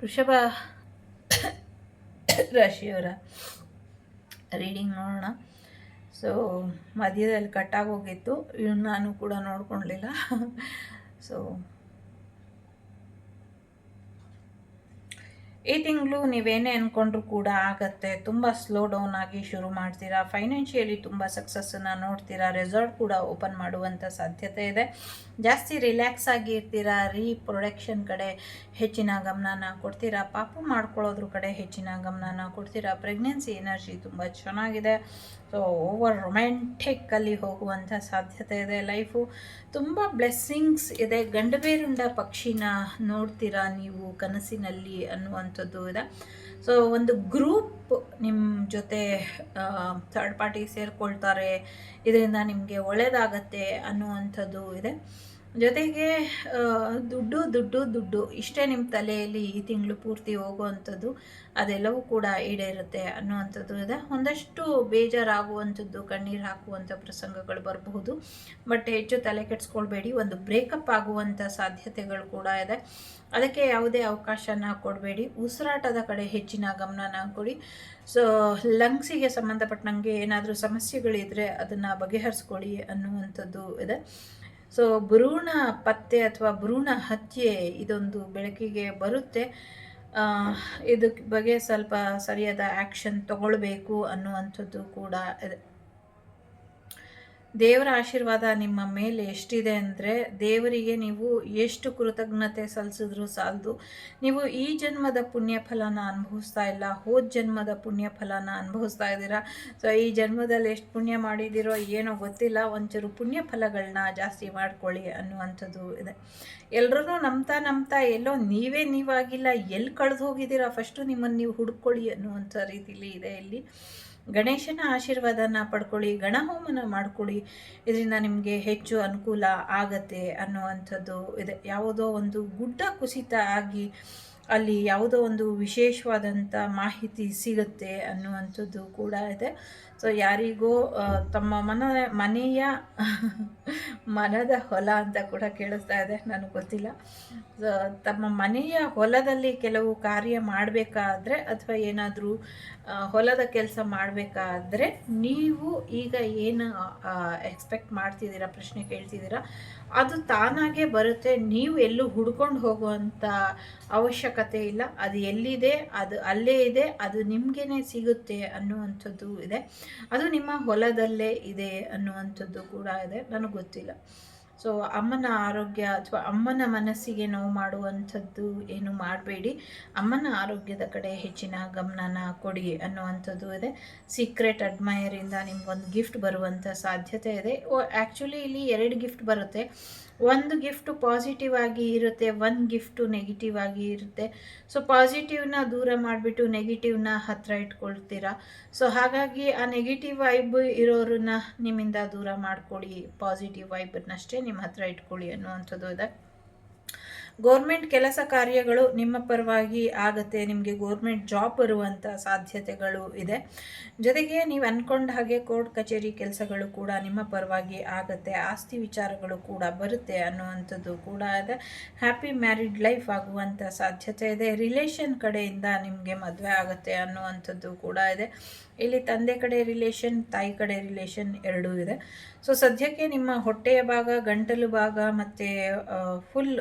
ವೃಷಭ ರಾಶಿಯವರ ರೀಡಿಂಗ್ ನೋಡೋಣ. ಸೊ ಮಧ್ಯದಲ್ಲಿ ಕಟ್ಟಾಗೋಗಿತ್ತು ಇವನು ನಾನು ಕೂಡ ನೋಡ್ಕೊಳ್ಲಿಲ್ಲ. ಸೊ ಈ ತಿಂಗಳು ನೀವೇನೇ ಅಂದ್ಕೊಂಡ್ರೂ ಕೂಡ ಆಗತ್ತೆ. ತುಂಬ ಸ್ಲೋ ಡೌನ್ ಆಗಿ ಶುರು ಮಾಡ್ತೀರಾ? ಫೈನಾನ್ಷಿಯಲಿ ತುಂಬ ಸಕ್ಸಸ್ಸನ್ನು ನೋಡ್ತೀರಾ? ರೆಸಾರ್ಟ್ ಕೂಡ ಓಪನ್ ಮಾಡುವಂಥ ಸಾಧ್ಯತೆ ಇದೆ. ಜಾಸ್ತಿ ರಿಲ್ಯಾಕ್ಸ್ ಆಗಿ ಇರ್ತೀರಾ? ರೀಪ್ರೊಡಕ್ಷನ್ ಕಡೆ ಹೆಚ್ಚಿನ ಗಮನನ ಕೊಡ್ತೀರಾ? ಪಾಪು ಮಾಡ್ಕೊಳ್ಳೋದ್ರ ಕಡೆ ಹೆಚ್ಚಿನ ಗಮನನ ಕೊಡ್ತೀರಾ? ಪ್ರೆಗ್ನೆನ್ಸಿ ಎನರ್ಜಿ ತುಂಬ ಚೆನ್ನಾಗಿದೆ. ಸೊ ಓವರ್ ರೊಮ್ಯಾಂಟಿಕ್ಕಲ್ಲಿ ಹೋಗುವಂಥ ಸಾಧ್ಯತೆ ಇದೆ ಲೈಫು ತುಂಬ ಬ್ಲೆಸ್ಸಿಂಗ್ಸ್ ಇದೆ. ಗಂಡಬೇರುಂಡ ಪಕ್ಷಿನ ನೋಡ್ತೀರಾ ನೀವು ಕನಸಿನಲ್ಲಿ ಅನ್ನುವಂಥದ್ದು ಇದೆ. ಸೊ ಒಂದು ಗ್ರೂಪ್ ನಿಮ್ಮ ಜೊತೆ ಥರ್ಡ್ ಪಾರ್ಟಿ ಸೇರಿಕೊಳ್ತಾರೆ. ಇದರಿಂದ ನಿಮಗೆ ಒಳ್ಳೆಯದಾಗತ್ತೆ ಅನ್ನುವಂಥದ್ದು ಇದೆ. ಜೊತೆಗೆ ದುಡ್ಡು ದುಡ್ಡು ದುಡ್ಡು ಇಷ್ಟೇ ನಿಮ್ಮ ತಲೆಯಲ್ಲಿ ಈ ತಿಂಗಳು ಪೂರ್ತಿ ಹೋಗುವಂಥದ್ದು, ಅದೆಲ್ಲವೂ ಕೂಡ ಈಡೇರುತ್ತೆ ಅನ್ನುವಂಥದ್ದು ಇದೆ. ಒಂದಷ್ಟು ಬೇಜಾರಾಗುವಂಥದ್ದು, ಕಣ್ಣೀರು ಹಾಕುವಂಥ ಪ್ರಸಂಗಗಳು ಬರಬಹುದು. ಬಟ್ ಹೆಚ್ಚು ತಲೆ ಕೆಡಿಸ್ಕೊಳ್ಬೇಡಿ, ಒಂದು ಬ್ರೇಕಪ್ ಆಗುವಂಥ ಸಾಧ್ಯತೆಗಳು ಕೂಡ ಇದೆ. ಅದಕ್ಕೆ ಯಾವುದೇ ಅವಕಾಶನ ಕೊಡಬೇಡಿ. ಉಸಿರಾಟದ ಕಡೆ ಹೆಚ್ಚಿನ ಗಮನನ ಕೊಡಿ. ಸೊ, ಲಂಗ್ಸಿಗೆ ಸಂಬಂಧಪಟ್ಟಂಗೆ ಏನಾದರೂ ಸಮಸ್ಯೆಗಳಿದ್ದರೆ ಅದನ್ನು ಬಗೆಹರಿಸ್ಕೊಳ್ಳಿ ಅನ್ನುವಂಥದ್ದು ಇದೆ. ಸೊ ಭ್ರೂಣ ಪತ್ತೆ ಅಥವಾ ಭ್ರೂಣ ಹತ್ಯೆ ಇದೊಂದು ಬೆಳಕಿಗೆ ಬರುತ್ತೆ. ಇದಕ್ಕೆ ಬಗ್ಗೆ ಸ್ವಲ್ಪ ಸರಿಯಾದ ಆ್ಯಕ್ಷನ್ ತಗೊಳ್ಬೇಕು ಅನ್ನುವಂಥದ್ದು ಕೂಡ ದೇವರ ಆಶೀರ್ವಾದ ನಿಮ್ಮ ಮೇಲೆ ಎಷ್ಟಿದೆ ಅಂದರೆ ದೇವರಿಗೆ ನೀವು ಎಷ್ಟು ಕೃತಜ್ಞತೆ ಸಲ್ಲಿಸಿದ್ರೂ ಸಾಲದು. ನೀವು ಈ ಜನ್ಮದ ಪುಣ್ಯ ಫಲನ ಅನುಭವಿಸ್ತಾ ಇಲ್ಲ, ಹೋದ ಜನ್ಮದ ಪುಣ್ಯ ಫಲನ ಅನುಭವಿಸ್ತಾ ಇದ್ದೀರಾ? ಸೊ ಈ ಜನ್ಮದಲ್ಲಿ ಎಷ್ಟು ಪುಣ್ಯ ಮಾಡಿದ್ದೀರೋ ಏನೋ ಗೊತ್ತಿಲ್ಲ, ಒಂಚೂರು ಪುಣ್ಯ ಫಲಗಳನ್ನ ಜಾಸ್ತಿ ಮಾಡ್ಕೊಳ್ಳಿ ಅನ್ನುವಂಥದ್ದು ಇದೆ. ಎಲ್ಲರೂ ನಂಬ್ತಾ ನಂಬ್ತಾ ಎಲ್ಲೋ ನೀವೇ ನೀವಾಗಿಲ್ಲ, ಎಲ್ಲಿ ಕಳೆದು ಹೋಗಿದ್ದೀರಾ? ಫಸ್ಟು ನಿಮ್ಮನ್ನು ನೀವು ಹುಡ್ಕೊಳ್ಳಿ ಅನ್ನುವಂಥ ರೀತಿಲಿ ಇದೆ ಇಲ್ಲಿ. ಗಣೇಶನ ಆಶೀರ್ವಾದನ ಪಡ್ಕೊಳ್ಳಿ, ಗಣಹೋಮನ ಮಾಡ್ಕೊಳ್ಳಿ ಇದರಿಂದ ನಿಮಗೆ ಹೆಚ್ಚು ಅನುಕೂಲ ಆಗತ್ತೆ ಅನ್ನುವಂಥದ್ದು ಇದೆ. ಯಾವುದೋ ಒಂದು ಗುಡ್ಡ ಕುಸಿತ ಆಗಿ ಅಲ್ಲಿ ಯಾವುದೋ ಒಂದು ವಿಶೇಷವಾದಂಥ ಮಾಹಿತಿ ಸಿಗುತ್ತೆ ಅನ್ನುವಂಥದ್ದು ಕೂಡ ಇದೆ. ಸೊ ಯಾರಿಗೋ ತಮ್ಮ ಮನ ಮನೆಯ ಮನದ ಹೊಲ ಅಂತ ಕೂಡ ಕೇಳಿಸ್ತಾ ಇದೆ, ನನಗೆ ಗೊತ್ತಿಲ್ಲ. ತಮ್ಮ ಮನೆಯ ಹೊಲದಲ್ಲಿ ಕೆಲವು ಕಾರ್ಯ ಮಾಡಬೇಕಾದ್ರೆ ಅಥವಾ ಏನಾದರೂ ಹೊಲದ ಕೆಲಸ ಮಾಡಬೇಕಾದ್ರೆ ನೀವು ಈಗ ಏನು ಎಕ್ಸ್ಪೆಕ್ಟ್ ಮಾಡ್ತಿದ್ದೀರಾ, ಪ್ರಶ್ನೆ ಕೇಳ್ತಿದ್ದೀರಾ, ಅದು ತಾನಾಗೆ ಬರುತ್ತೆ. ನೀವು ಎಲ್ಲೂ ಹುಡ್ಕೊಂಡು ಹೋಗುವಂಥ ಅವಶ್ಯಕತೆ ಇಲ್ಲ. ಅದು ಎಲ್ಲಿದೆ, ಅದು ಅಲ್ಲೇ ಇದೆ, ಅದು ನಿಮಗೇನೆ ಸಿಗುತ್ತೆ ಅನ್ನುವಂಥದ್ದು ಇದೆ. ಅದು ನಿಮ್ಮ ಹೊಲದಲ್ಲೇ ಇದೆ ಅನ್ನುವಂಥದ್ದು ಕೂಡ ಇದೆ, ನನಗೆ ಗೊತ್ತಿಲ್ಲ. ಸೊ ಅಮ್ಮನ ಆರೋಗ್ಯ ಅಥವಾ ಅಮ್ಮನ ಮನಸ್ಸಿಗೆ ನೋವು ಮಾಡುವಂಥದ್ದು ಏನು ಮಾಡಬೇಡಿ. ಅಮ್ಮನ ಆರೋಗ್ಯದ ಕಡೆ ಹೆಚ್ಚಿನ ಗಮನನ ಕೊಡಿ ಅನ್ನುವಂಥದ್ದು ಇದೆ. ಸೀಕ್ರೆಟ್ ಅಡ್ಮೈರಿಂದ ನಿಮ್ಗೊಂದು ಗಿಫ್ಟ್ ಬರುವಂಥ ಸಾಧ್ಯತೆ ಇದೆ. ಆ್ಯಕ್ಚುಲಿ ಇಲ್ಲಿ ಎರಡು ಗಿಫ್ಟ್ ಬರುತ್ತೆ. ಒಂದು ಗಿಫ್ಟು ಪಾಸಿಟಿವ್ ಆಗಿ ಇರುತ್ತೆ ಒಂದು ಗಿಫ್ಟು ನೆಗೆಟಿವ್ ಆಗಿ ಇರುತ್ತೆ. ಸೊ ಪಾಸಿಟಿವ್ನ ದೂರ ಮಾಡಿಬಿಟ್ಟು ನೆಗೆಟಿವ್ನ ಹತ್ತಿರ ಇಟ್ಕೊಳ್ತೀರಾ? ಸೊ ಹಾಗಾಗಿ ಆ ನೆಗೆಟಿವ್ ವೈಬ್ ಇರೋರನ್ನ ನಿಮ್ಮಿಂದ ದೂರ ಮಾಡ್ಕೊಳ್ಳಿ ಪಾಸಿಟಿವ್ ವೈಬನ್ನಷ್ಟೇ ನಿಮ್ಮ ಹತ್ತಿರ ಇಟ್ಕೊಳ್ಳಿ ಅನ್ನುವಂಥದ್ದು ಇದೆ. ಗೋರ್ಮೆಂಟ್ ಕೆಲಸ ಕಾರ್ಯಗಳು ನಿಮ್ಮ ಪರವಾಗಿ ಆಗುತ್ತೆ, ನಿಮಗೆ ಗೋರ್ಮೆಂಟ್ ಜಾಬ್ ಬರುವಂಥ ಸಾಧ್ಯತೆಗಳು ಇದೆ. ಜೊತೆಗೆ ನೀವು ಅಂದ್ಕೊಂಡ ಹಾಗೆ ಕೋರ್ಟ್ ಕಚೇರಿ ಕೆಲಸಗಳು ಕೂಡ ನಿಮ್ಮ ಪರವಾಗಿ ಆಗುತ್ತೆ, ಆಸ್ತಿ ವಿಚಾರಗಳು ಕೂಡ ಬರುತ್ತೆ ಅನ್ನುವಂಥದ್ದು ಕೂಡ ಇದೆ. ಹ್ಯಾಪಿ ಮ್ಯಾರಿಡ್ ಲೈಫ್ ಆಗುವಂಥ ಸಾಧ್ಯತೆ ಇದೆ. ರಿಲೇಷನ್ ಕಡೆಯಿಂದ ನಿಮಗೆ ಮದುವೆ ಆಗುತ್ತೆ ಅನ್ನುವಂಥದ್ದು ಕೂಡ ಇದೆ. ಇಲ್ಲಿ ತಂದೆ ಕಡೆ ರಿಲೇಷನ್ ತಾಯಿ ಕಡೆ ರಿಲೇಷನ್ ಎರಡೂ ಇದೆ. ಸೊ ಸದ್ಯಕ್ಕೆ ನಿಮ್ಮ ಹೊಟ್ಟೆಯ ಭಾಗ, ಗಂಟಲು ಭಾಗ ಮತ್ತು ಫುಲ್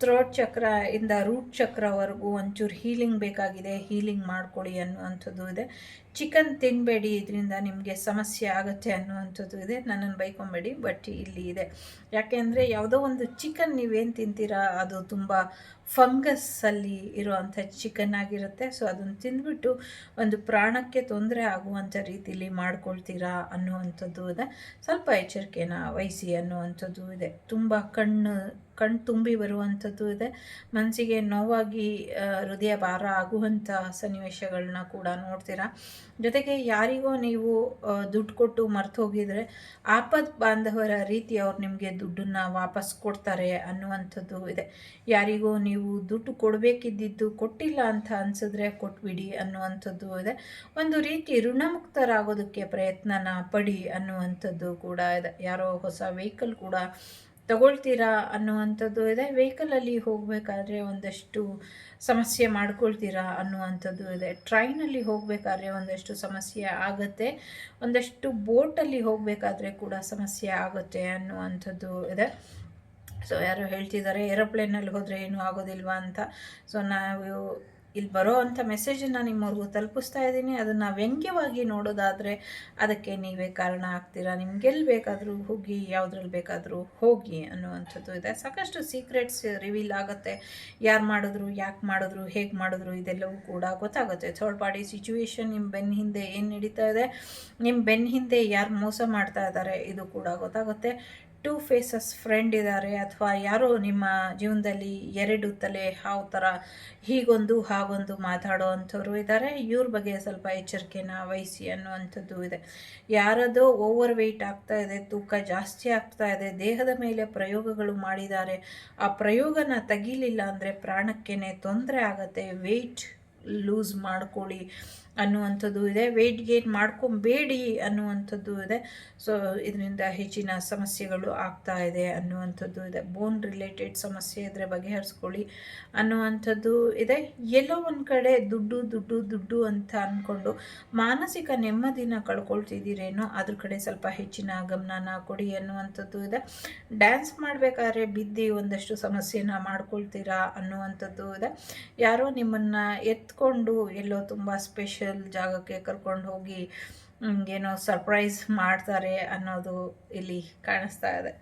ಥ್ರೋಟ್ ಚಕ್ರ ಇಂದ ರೂಟ್ ಚಕ್ರವರೆಗೂ ಒಂಚೂರು ಹೀಲಿಂಗ್ ಬೇಕಾಗಿದೆ ಹೀಲಿಂಗ್ ಮಾಡ್ಕೊಳ್ಳಿ ಅನ್ನುವಂಥದ್ದು ಇದೆ. ಚಿಕನ್ ತಿನ್ನಬೇಡಿ ಇದರಿಂದ ನಿಮಗೆ ಸಮಸ್ಯೆ ಆಗುತ್ತೆ ಅನ್ನುವಂಥದ್ದು ಇದೆ. ನನ್ನನ್ನು ಬೈಕೊಂಬೇಡಿ ಬಟ್ ಇಲ್ಲಿ ಇದೆ. ಯಾಕೆ ಅಂದರೆ ಯಾವುದೋ ಒಂದು ಚಿಕನ್ ನೀವೇನು ತಿಂತೀರಾ, ಅದು ತುಂಬ ಫಂಗಸ್ಸಲ್ಲಿ ಇರುವಂಥ ಚಿಕನ್ ಆಗಿರುತ್ತೆ. ಸೊ ಅದನ್ನು ತಿಂದ್ಬಿಟ್ಟು ಒಂದು ಪ್ರಾಣಕ್ಕೆ ತೊಂದರೆ ಆಗುವಂಥ ರೀತಿಯಲ್ಲಿ ಮಾಡ್ಕೊಳ್ತೀರಾ ಅನ್ನುವಂಥದ್ದು ಇದೆ. ಸ್ವಲ್ಪ ಎಚ್ಚರಿಕೆನ ವಹಿಸಿ ಅನ್ನುವಂಥದ್ದು ಇದೆ. ತುಂಬ ಕಣ್ಣು ಕಣ್ಣು ತುಂಬಿ ಬರುವಂಥದ್ದು ಇದೆ. ಮನಸ್ಸಿಗೆ ನೋವಾಗಿ ಹೃದಯ ಭಾರ ಆಗುವಂಥ ಸನ್ನಿವೇಶಗಳನ್ನ ಕೂಡ ನೋಡ್ತೀರಾ. ಜೊತೆಗೆ ಯಾರಿಗೋ ನೀವು ದುಡ್ಡು ಕೊಟ್ಟು ಮರ್ತು ಹೋಗಿದರೆ ಆಪದ್ ಬಾಂಧವರ ರೀತಿ ಅವ್ರು ನಿಮಗೆ ದುಡ್ಡನ್ನು ವಾಪಸ್ ಕೊಡ್ತಾರೆ ಅನ್ನುವಂಥದ್ದು ಇದೆ. ಯಾರಿಗೋ ನೀವು ದುಡ್ಡು ಕೊಡಬೇಕಿದ್ದಿದ್ದು ಕೊಟ್ಟಿಲ್ಲ ಅಂತ ಅನಿಸಿದ್ರೆ ಕೊಟ್ಬಿಡಿ ಅನ್ನುವಂಥದ್ದು ಇದೆ. ಒಂದು ರೀತಿ ಋಣಮುಕ್ತರಾಗೋದಕ್ಕೆ ಪ್ರಯತ್ನನ ಪಡಿ ಅನ್ನುವಂಥದ್ದು ಕೂಡ ಇದೆ. ಯಾರೋ ಹೊಸ ವೆಹಿಕಲ್ ಕೂಡ ತಗೊಳ್ತೀರಾ ಅನ್ನುವಂಥದ್ದು ಇದೆ. ವೆಹಿಕಲಲ್ಲಿ ಹೋಗಬೇಕಾದ್ರೆ ಒಂದಷ್ಟು ಸಮಸ್ಯೆ ಮಾಡ್ಕೊಳ್ತೀರಾ ಅನ್ನುವಂಥದ್ದು ಇದೆ. ಟ್ರೈನಲ್ಲಿ ಹೋಗಬೇಕಾದ್ರೆ ಒಂದಷ್ಟು ಸಮಸ್ಯೆ ಆಗುತ್ತೆ. ಒಂದಷ್ಟು ಬೋಟಲ್ಲಿ ಹೋಗಬೇಕಾದ್ರೆ ಕೂಡ ಸಮಸ್ಯೆ ಆಗುತ್ತೆ ಅನ್ನುವಂಥದ್ದು ಇದೆ. ಸೊ ಯಾರೋ ಹೇಳ್ತಿದ್ದಾರೆ ಏರೋಪ್ಲೇನಲ್ಲಿ ಹೋದರೆ ಏನೂ ಆಗೋದಿಲ್ವಾ ಅಂತ. ಸೊ ನಾವು ಇಲ್ಲಿ ಬರೋ ಅಂಥ ಮೆಸೇಜನ್ನು ನಿಮ್ಮವ್ರಿಗೂ ತಲುಪಿಸ್ತಾ ಇದ್ದೀನಿ. ಅದನ್ನು ವ್ಯಂಗ್ಯವಾಗಿ ನೋಡೋದಾದರೆ ಅದಕ್ಕೆ ನೀವೇ ಕಾರಣ ಆಗ್ತೀರಾ? ನಿಮ್ಗೆಲ್ಲಿ ಬೇಕಾದರೂ ಹೋಗಿ, ಯಾವುದ್ರಲ್ಲಿ ಬೇಕಾದರೂ ಹೋಗಿ ಅನ್ನುವಂಥದ್ದು ಇದೆ. ಸಾಕಷ್ಟು ಸೀಕ್ರೆಟ್ಸ್ ರಿವೀಲ್ ಆಗುತ್ತೆ. ಯಾರು ಮಾಡಿದ್ರು, ಯಾಕೆ ಮಾಡಿದ್ರು, ಹೇಗೆ ಮಾಡಿದ್ರು ಇದೆಲ್ಲವೂ ಕೂಡ ಗೊತ್ತಾಗುತ್ತೆ. ಥರ್ಡ್ ಪಾರ್ಟಿ ಸಿಚುವೇಶನ್ ನಿಮ್ಮ ಬೆನ್ನ ಹಿಂದೆ ಏನು ನಡೀತಾ ಇದೆ? ನಿಮ್ಮ ಬೆನ್ನ ಹಿಂದೆ ಯಾರು ಮೋಸ ಮಾಡ್ತಾ ಇದ್ದಾರೆ ಇದು ಕೂಡ ಗೊತ್ತಾಗುತ್ತೆ. ಟೂ ಫೇಸಸ್ ಫ್ರೆಂಡ್ ಇದ್ದಾರೆ ಅಥವಾ ಯಾರೋ ನಿಮ್ಮ ಜೀವನದಲ್ಲಿ ಎರಡು ತಲೆ ಹಾವು ಥರ ಹೀಗೊಂದು ಹಾಗೊಂದು ಮಾತಾಡೋ ಅಂಥವ್ರು ಇದ್ದಾರೆ ಇವ್ರ ಬಗ್ಗೆ ಸ್ವಲ್ಪ ಎಚ್ಚರಿಕೆನ ವಹಿಸಿ ಅನ್ನುವಂಥದ್ದು ಇದೆ. ಯಾರದೋ ಓವರ್ ವೆಯ್ಟ್ ಆಗ್ತಾ ಇದೆ, ತೂಕ ಜಾಸ್ತಿ ಆಗ್ತಾ ಇದೆ, ದೇಹದ ಮೇಲೆ ಪ್ರಯೋಗಗಳು ಮಾಡಿದ್ದಾರೆ. ಆ ಪ್ರಯೋಗನ ತೆಗೀಲಿಲ್ಲ ಅಂದರೆ ಪ್ರಾಣಕ್ಕೇ ತೊಂದರೆ ಆಗುತ್ತೆ. ವೆಯ್ಟ್ ಲೂಸ್ ಮಾಡ್ಕೊಳ್ಳಿ. ಅನ್ನುವಂಥದ್ದು ಇದೆ. ವೆಯ್ಟ್ ಗೇನ್ ಮಾಡ್ಕೊಬೇಡಿ ಅನ್ನುವಂಥದ್ದು ಇದೆ. ಸೊ ಇದರಿಂದ ಹೆಚ್ಚಿನ ಸಮಸ್ಯೆಗಳು ಆಗ್ತಾ ಇದೆ ಅನ್ನುವಂಥದ್ದು ಇದೆ. ಬೋನ್ ರಿಲೇಟೆಡ್ ಸಮಸ್ಯೆ ಇದ್ರೆ ಬಗೆಹರಿಸ್ಕೊಳ್ಳಿ ಅನ್ನುವಂಥದ್ದು ಇದೆ. ಎಲ್ಲೋ ಒಂದು ಕಡೆ ದುಡ್ಡು ದುಡ್ಡು ದುಡ್ಡು ಅಂತ ಅಂದ್ಕೊಂಡು ಮಾನಸಿಕ ನೆಮ್ಮದಿನ ಕಳ್ಕೊಳ್ತಿದ್ದೀರೇನೋ ಅದ್ರ ಕಡೆ ಸ್ವಲ್ಪ ಹೆಚ್ಚಿನ ಗಮನನ ಕೊಡಿ ಅನ್ನುವಂಥದ್ದು ಇದೆ. ಡ್ಯಾನ್ಸ್ ಮಾಡಬೇಕಾದ್ರೆ ಬಿದ್ದು ಒಂದಷ್ಟು ಸಮಸ್ಯೆನ ಮಾಡ್ಕೊಳ್ತೀರಾ ಅನ್ನುವಂಥದ್ದು ಇದೆ. ಯಾರೋ ನಿಮ್ಮನ್ನು ಎತ್ಕೊಂಡು ಎಲ್ಲೋ ತುಂಬ ಸ್ಪೆಷಲ್ ಜಾಗಕ್ಕೆ ಕರ್ಕೊಂಡು ಹೋಗಿ ಏನೋ ಸರ್ಪ್ರೈಸ್ ಮಾಡ್ತಾರೆ ಅನ್ನೋದು ಇಲ್ಲಿ ಕಾಣಿಸ್ತಾ ಇದೆ.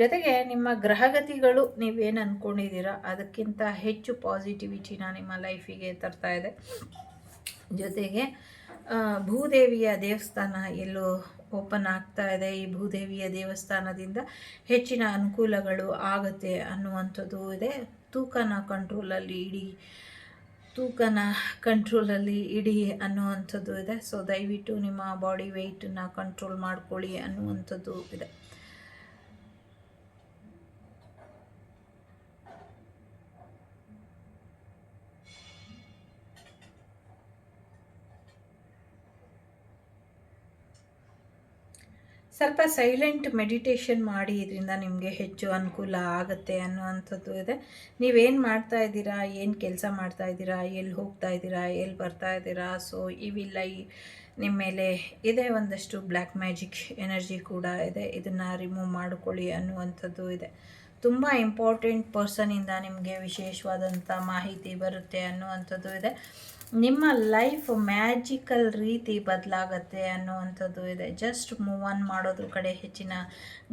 ಜೊತೆಗೆ ನಿಮ್ಮ ಗ್ರಹಗತಿಗಳು ನೀವೇನು ಅಂದ್ಕೊಂಡಿದ್ದೀರಾ ಅದಕ್ಕಿಂತ ಹೆಚ್ಚು ಪಾಸಿಟಿವಿಟಿನ ನಿಮ್ಮ ಲೈಫಿಗೆ ತರ್ತಾ ಇದೆ. ಜೊತೆಗೆ ಭೂದೇವಿಯ ದೇವಸ್ಥಾನ ಎಲ್ಲೋ ಓಪನ್ ಆಗ್ತಾ ಇದೆ. ಈ ಭೂದೇವಿಯ ದೇವಸ್ಥಾನದಿಂದ ಹೆಚ್ಚಿನ ಅನುಕೂಲಗಳು ಆಗುತ್ತೆ ಅನ್ನುವಂಥದ್ದು ಇದೆ. ತೂಕನ ಕಂಟ್ರೋಲಲ್ಲಿ ಇಡೀ ತೂಕನ ಕಂಟ್ರೋಲಲ್ಲಿ ಇಡಿ ಅನ್ನುವಂಥದ್ದು ಇದೆ. ಸೊ ದಯವಿಟ್ಟು ನಿಮ್ಮ ಬಾಡಿ ವೆಯ್ಟನ್ನು ಕಂಟ್ರೋಲ್ ಮಾಡ್ಕೊಳ್ಳಿ ಅನ್ನುವಂಥದ್ದು ಇದೆ. ಸ್ವಲ್ಪ ಸೈಲೆಂಟ್ ಮೆಡಿಟೇಷನ್ ಮಾಡಿ ಇದರಿಂದ ನಿಮಗೆ ಹೆಚ್ಚು ಅನುಕೂಲ ಆಗುತ್ತೆ ಅನ್ನುವಂಥದ್ದು ಇದೆ. ನೀವೇನು ಮಾಡ್ತಾ ಇದ್ದೀರಾ? ಏನು ಕೆಲಸ ಮಾಡ್ತಾ ಇದ್ದೀರಾ? ಎಲ್ಲಿ ಹೋಗ್ತಾ ಇದ್ದೀರಾ? ಎಲ್ಲಿ ಬರ್ತಾ ಇದ್ದೀರಾ? ಸೊ ಇವಿಲ್ಲ ಈ ನಿಮ್ಮ ಮೇಲೆ ಇದೆ ಒಂದಷ್ಟು ಬ್ಲ್ಯಾಕ್ ಮ್ಯಾಜಿಕ್ ಎನರ್ಜಿ ಕೂಡ ಇದೆ. ಇದನ್ನು ರಿಮೂವ್ ಮಾಡಿಕೊಳ್ಳಿ ಅನ್ನುವಂಥದ್ದು ಇದೆ. ತುಂಬ ಇಂಪಾರ್ಟೆಂಟ್ ಪರ್ಸನಿಂದ ನಿಮಗೆ ವಿಶೇಷವಾದಂಥ ಮಾಹಿತಿ ಬರುತ್ತೆ ಅನ್ನುವಂಥದ್ದು ಇದೆ. ನಿಮ್ಮ ಲೈಫ್ ಮ್ಯಾಜಿಕಲ್ ರೀತಿ ಬದಲಾಗತ್ತೆ ಅನ್ನುವಂಥದ್ದು ಇದೆ. ಜಸ್ಟ್ ಮೂವ್ ಆನ್ ಮಾಡೋದ್ರ ಕಡೆ ಹೆಚ್ಚಿನ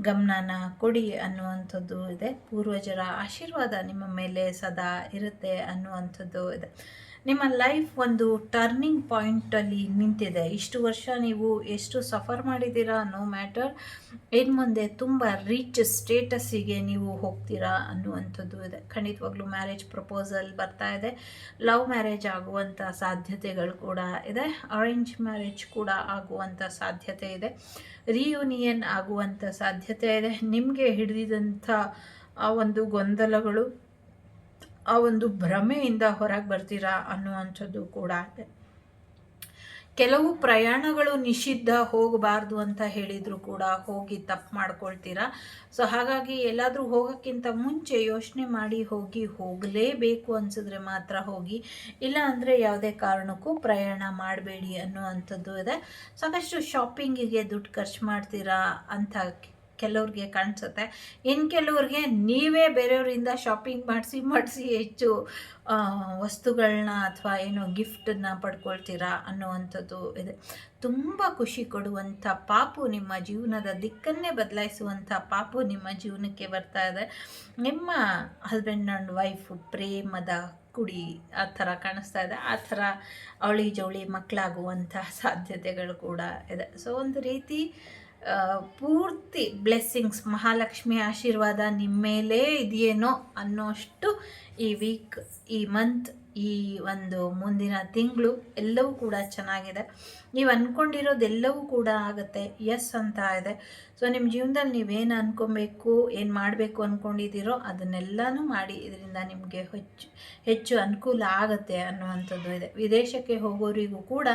ಗಮನನ ಕೊಡಿ ಅನ್ನುವಂಥದ್ದು ಇದೆ. ಪೂರ್ವಜರ ಆಶೀರ್ವಾದ ನಿಮ್ಮ ಮೇಲೆ ಸದಾ ಇರುತ್ತೆ ಅನ್ನುವಂಥದ್ದು ಇದೆ. ನಿಮ್ಮ ಲೈಫ್ ಒಂದು ಟರ್ನಿಂಗ್ ಪಾಯಿಂಟಲ್ಲಿ ನಿಂತಿದೆ. ಇಷ್ಟು ವರ್ಷ ನೀವು ಎಷ್ಟು ಸಫರ್ ಮಾಡಿದ್ದೀರಾ? ನೋ ಮ್ಯಾಟರ್ ಇನ್ನು ಮುಂದೆ ತುಂಬ ರಿಚ್ ಸ್ಟೇಟಸ್ಸಿಗೆ ನೀವು ಹೋಗ್ತೀರಾ ಅನ್ನುವಂಥದ್ದು ಇದೆ. ಖಂಡಿತವಾಗ್ಲೂ ಮ್ಯಾರೇಜ್ ಪ್ರಪೋಸಲ್ ಬರ್ತಾ ಇದೆ. ಲವ್ ಮ್ಯಾರೇಜ್ ಆಗುವಂಥ ಸಾಧ್ಯತೆಗಳು ಕೂಡ ಇದೆ. ಅರೇಂಜ್ ಮ್ಯಾರೇಜ್ ಕೂಡ ಆಗುವಂಥ ಸಾಧ್ಯತೆ ಇದೆ. ರಿಯೂನಿಯನ್ ಆಗುವಂಥ ಸಾಧ್ಯತೆ ಇದೆ. ನಿಮಗೆ ಹಿಡಿದಿದಂಥ ಆ ಒಂದು ಗೊಂದಲಗಳು ಆ ಒಂದು ಭ್ರಮೆಯಿಂದ ಹೊರಗೆ ಬರ್ತೀರಾ ಅನ್ನುವಂಥದ್ದು ಕೂಡ ಇದೆ. ಕೆಲವು ಪ್ರಯಾಣಗಳು ನಿಷಿದ್ಧ ಹೋಗಬಾರ್ದು ಅಂತ ಹೇಳಿದ್ರು ಕೂಡ ಹೋಗಿ ತಪ್ಪು ಮಾಡ್ಕೊಳ್ತೀರಾ? ಸೊ ಹಾಗಾಗಿ ಎಲ್ಲಾದರೂ ಹೋಗೋಕ್ಕಿಂತ ಮುಂಚೆ ಯೋಚನೆ ಮಾಡಿ ಹೋಗಿ ಹೋಗಲೇಬೇಕು ಅನಿಸಿದ್ರೆ ಮಾತ್ರ ಹೋಗಿ, ಇಲ್ಲ ಅಂದರೆ ಯಾವುದೇ ಕಾರಣಕ್ಕೂ ಪ್ರಯಾಣ ಮಾಡಬೇಡಿ ಅನ್ನುವಂಥದ್ದು ಇದೆ. ಸಾಕಷ್ಟು ಶಾಪಿಂಗಿಗೆ ದುಡ್ಡು ಖರ್ಚು ಮಾಡ್ತೀರಾ ಅಂತ ಕೆಲವ್ರಿಗೆ ಕಾಣಿಸುತ್ತೆ. ಇನ್ನು ಕೆಲವ್ರಿಗೆ ನೀವೇ ಬೇರೆಯವರಿಂದ ಶಾಪಿಂಗ್ ಮಾಡಿಸಿ ಮಾಡಿಸಿ ಹೆಚ್ಚು ವಸ್ತುಗಳನ್ನ ಅಥವಾ ಏನೋ ಗಿಫ್ಟನ್ನ ಪಡ್ಕೊಳ್ತೀರಾ ಅನ್ನುವಂಥದ್ದು ಇದೆ. ತುಂಬ ಖುಷಿ ಕೊಡುವಂಥ ಪಾಪು ನಿಮ್ಮ ಜೀವನದ ದಿಕ್ಕನ್ನೇ ಬದಲಾಯಿಸುವಂಥ ಪಾಪು ನಿಮ್ಮ ಜೀವನಕ್ಕೆ ಬರ್ತಾ ಇದೆ. ನಿಮ್ಮ ಹಸ್ಬೆಂಡ್ ಆ್ಯಂಡ್ ವೈಫ್ ಪ್ರೇಮದ ಕುಡಿ ಆ ಥರ ಕಾಣಿಸ್ತಾ ಇದೆ. ಆ ಥರ ಅವಳಿ ಜವಳಿ ಮಕ್ಕಳಾಗುವಂಥ ಸಾಧ್ಯತೆಗಳು ಕೂಡ ಇದೆ. ಸೊ ಒಂದು ರೀತಿ ಪೂರ್ತಿ ಬ್ಲೆಸ್ಸಿಂಗ್ಸ್ ಮಹಾಲಕ್ಷ್ಮಿ ಆಶೀರ್ವಾದ ನಿಮ್ಮ ಮೇಲೆ ಇದೆಯೇನೋ ಅನ್ನೋಷ್ಟು ಈ ವೀಕ್ ಈ ಮಂತ್ ಈ ಒಂದು ಮುಂದಿನ ತಿಂಗಳು ಎಲ್ಲವೂ ಕೂಡ ಚೆನ್ನಾಗಿದೆ. ನೀವು ಅಂದ್ಕೊಂಡಿರೋದೆಲ್ಲವೂ ಕೂಡ ಆಗುತ್ತೆ. ಎಸ್ ಅಂತ ಇದೆ. ಸೊ ನಿಮ್ಮ ಜೀವನದಲ್ಲಿ ನೀವೇನು ಅಂದ್ಕೊಬೇಕು ಏನು ಮಾಡಬೇಕು ಅಂದ್ಕೊಂಡಿದ್ದೀರೋ ಅದನ್ನೆಲ್ಲನೂ ಮಾಡಿ, ಇದರಿಂದ ನಿಮಗೆ ಹೆಚ್ಚು ಹೆಚ್ಚು ಅನುಕೂಲ ಆಗುತ್ತೆ ಅನ್ನುವಂಥದ್ದು ಇದೆ. ವಿದೇಶಕ್ಕೆ ಹೋಗೋರಿಗೂ ಕೂಡ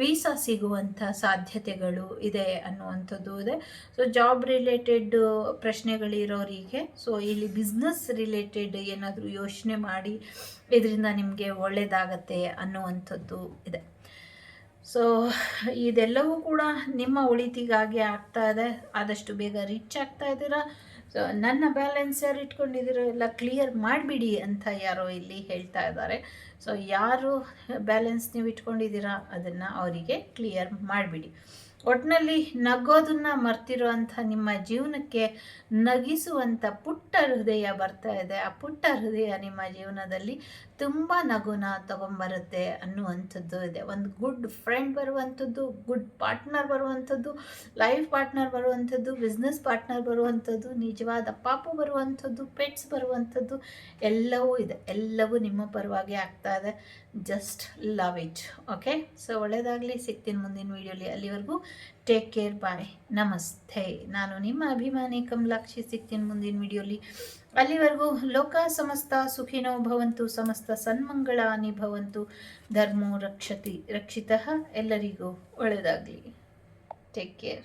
ವೀಸಾ ಸಿಗುವಂಥ ಸಾಧ್ಯತೆಗಳು ಇದೆ ಅನ್ನುವಂಥದ್ದು ಇದೆ. ಸೊ ಜಾಬ್ ರಿಲೇಟೆಡ್ ಪ್ರಶ್ನೆಗಳಿರೋರಿಗೆ ಸೊ ಇಲ್ಲಿ ಬಿಸ್ನೆಸ್ ರಿಲೇಟೆಡ್ ಏನಾದರೂ ಯೋಚನೆ ಮಾಡಿ, ಇದರಿಂದ ನಿಮಗೆ ಒಳ್ಳೆಯದಾಗತ್ತೆ ಅನ್ನುವಂಥದ್ದು ಇದೆ. ಸೊ ಇದೆಲ್ಲವೂ ಕೂಡ ನಿಮ್ಮ ಉಳಿತಿಗಾಗಿ ಆಗ್ತಾ ಇದೆ. ಆದಷ್ಟು ಬೇಗ ರಿಚ್ ಆಗ್ತಾ ಇದ್ದೀರಾ? ಸೊ ನನ್ನ ಬ್ಯಾಲೆನ್ಸ್ ಯಾರು ಇಟ್ಕೊಂಡಿದ್ದೀರೋ? ಎಲ್ಲ ಕ್ಲಿಯರ್ ಮಾಡಿಬಿಡಿ ಅಂತ ಯಾರೋ ಇಲ್ಲಿ ಹೇಳ್ತಾ ಇದ್ದಾರೆ. ಸೊ ಯಾರು ಬ್ಯಾಲೆನ್ಸ್ ನೀವು ಇಟ್ಕೊಂಡಿದ್ದೀರಾ? ಅದನ್ನು ಅವರಿಗೆ ಕ್ಲಿಯರ್ ಮಾಡಿಬಿಡಿ. ಒಟ್ಟಿನಲ್ಲಿ ನಗೋದನ್ನ ಮರ್ತಿರುವಂಥ ನಿಮ್ಮ ಜೀವನಕ್ಕೆ ನಗಿಸುವಂಥ ಪುಟ್ಟ ಹೃದಯ ಬರ್ತಾ ಇದೆ. ಆ ಪುಟ್ಟ ಹೃದಯ ನಿಮ್ಮ ಜೀವನದಲ್ಲಿ ತುಂಬ ನಗುನ ತಗೊಂಬರುತ್ತೆ ಅನ್ನುವಂಥದ್ದು ಇದೆ. ಒಂದು ಗುಡ್ ಫ್ರೆಂಡ್ ಬರುವಂಥದ್ದು ಗುಡ್ ಪಾರ್ಟ್ನರ್ ಬರುವಂಥದ್ದು ಲೈಫ್ ಪಾರ್ಟ್ನರ್ ಬರುವಂಥದ್ದು ಬಿಸ್ನೆಸ್ ಪಾರ್ಟ್ನರ್ ಬರುವಂಥದ್ದು, ನಿಜವಾದ ಪಾಪು ಬರುವಂಥದ್ದು ಪೆಟ್ಸ್ ಬರುವಂಥದ್ದು, ಎಲ್ಲವೂ ಇದೆ. ಎಲ್ಲವೂ ನಿಮ್ಮ ಪರವಾಗಿ ಆಗ್ತಾ ಇದೆ. Just love it okay so ಒಳ್ಳೆಯದಾಗಲಿ ಸಿಗ್ತೀನಿ ಮುಂದಿನ ವೀಡಿಯೋಲಿ ಅಲ್ಲಿವರೆಗೂ ಟೇಕ್ ಕೇರ್ ಬಾಯ್ ನಮಸ್ತೆ ನಾನು ನಿಮ್ಮ ಅಭಿಮಾನಿ ಕಮಲಾಕ್ಷಿ ಸಿಗ್ತೀನಿ ಮುಂದಿನ ವಿಡಿಯೋಲಿ. ಅಲ್ಲಿವರೆಗೂ ಲೋಕ ಸಮಸ್ತ ಸುಖಿನೋ ಭವಂತು, ಸಮಸ್ತ ಸನ್ಮಂಗಳಾನಿ ಭವಂತು. ಧರ್ಮೋ ರಕ್ಷತಿ, ರಕ್ಷಿತ ಎಲ್ಲರಿಗೂ ಒಳ್ಳೆಯದಾಗಲಿ. Take care